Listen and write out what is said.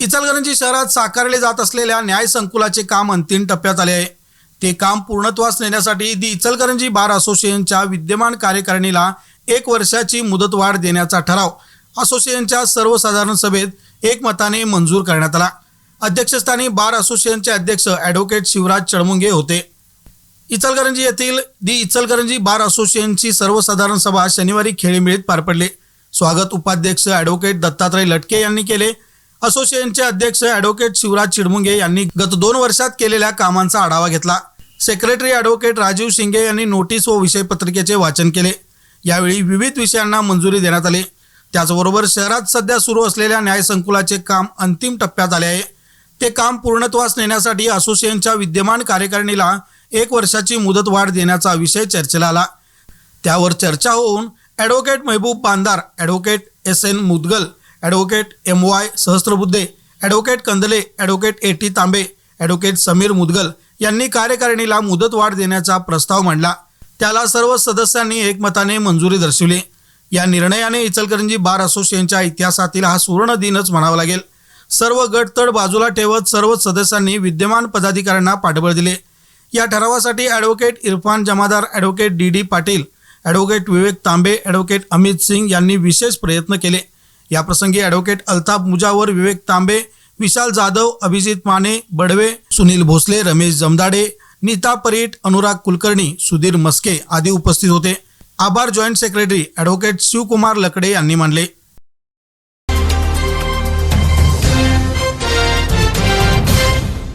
इचलकरंजी शहरात साकारले जात असलेल्या न्याय संकुलाचे काम अंतिम टप्प्यात आले आहे. ते काम पूर्णत्वास नेण्यासाठी दी इचलकरंजी बार असोसिएशनच्या विद्यमान कार्यकारिणीला एक वर्षाची मुदतवाढ देण्याचा ठराव. असोसिएशनच्या सर्वसाधारण सभेत एकमताने मंजूर करण्यात आला. अध्यक्षस्थानी बार असोसिएशनचे अध्यक्ष ॲडव्होकेट शिवराज चळमुंगे होते. इचलकरंजी येथील दी इचलकरंजी बार असोसिएशनची सर्वसाधारण सभा शनिवारी खेळीमेळीत पार पडली. स्वागत उपाध्यक्ष ॲडव्होकेट दत्तात्रय लटके यांनी केले. असोसिएशनचे अध्यक्ष ॲडव्होकेट शिवराज चिडमुंगे यांनी गत दोन वर्षात केलेल्या कामांचा आढावा घेतला. सेक्रेटरी ॲडव्होकेट राजीव शिंगे यांनी नोटीस व विषयपत्रिकेचे वाचन केले. यावेळी विविध विषयांना मंजुरी देण्यात आली. त्याचबरोबर शहरात सध्या सुरू असलेल्या न्यायसंकुलाचे काम अंतिम टप्प्यात आले आहे. ते काम पूर्णत्वास नेण्यासाठी असोसिएशनच्या विद्यमान कार्यकारिणीला एक वर्षाची मुदत वाढ देण्याचा विषय चर्चेला आला. त्यावर चर्चा होऊन advocate Mehboob Bandar advocate S N Mudgal advocate M Y Sahasrabuddhe advocate Kandale advocate A T Tambe advocate Sameer Mudgal यांनी कार्यकारिणीला मुदतवाढ देण्याचा प्रस्ताव मांडला. त्याला सर्व सदस्यांनी एकमताने मंजुरी दर्शवली. या निर्णयाने इचलकरंजी बार असोसिएशनच्या इतिहासातील हा सुवर्ण दिनच म्हणावा लागेल. सर्व गटतड बाजूला ठेवत सर्व सदस्यांनी विद्यमान पदाधिकाऱ्यांना पाठबळ दिले. या ठरावासाठी advocate Irfan Jamadar advocate D D Patil advocate Vivek Tambe advocate Amit Singh यांनी विशेष प्रयत्न केले. याप्रसंगी ॲडव्होकेट अल्ताफ मुजावर विवेक तांबे विशाल जाधव अभिजित माने बडवे सुनील भोसले रमेश जमदाडे नीता परीट अनुराग कुलकर्णी सुधीर मस्के आदी उपस्थित होते. आभार joint secretary advocate Shivkumar Lakade यांनी मानले.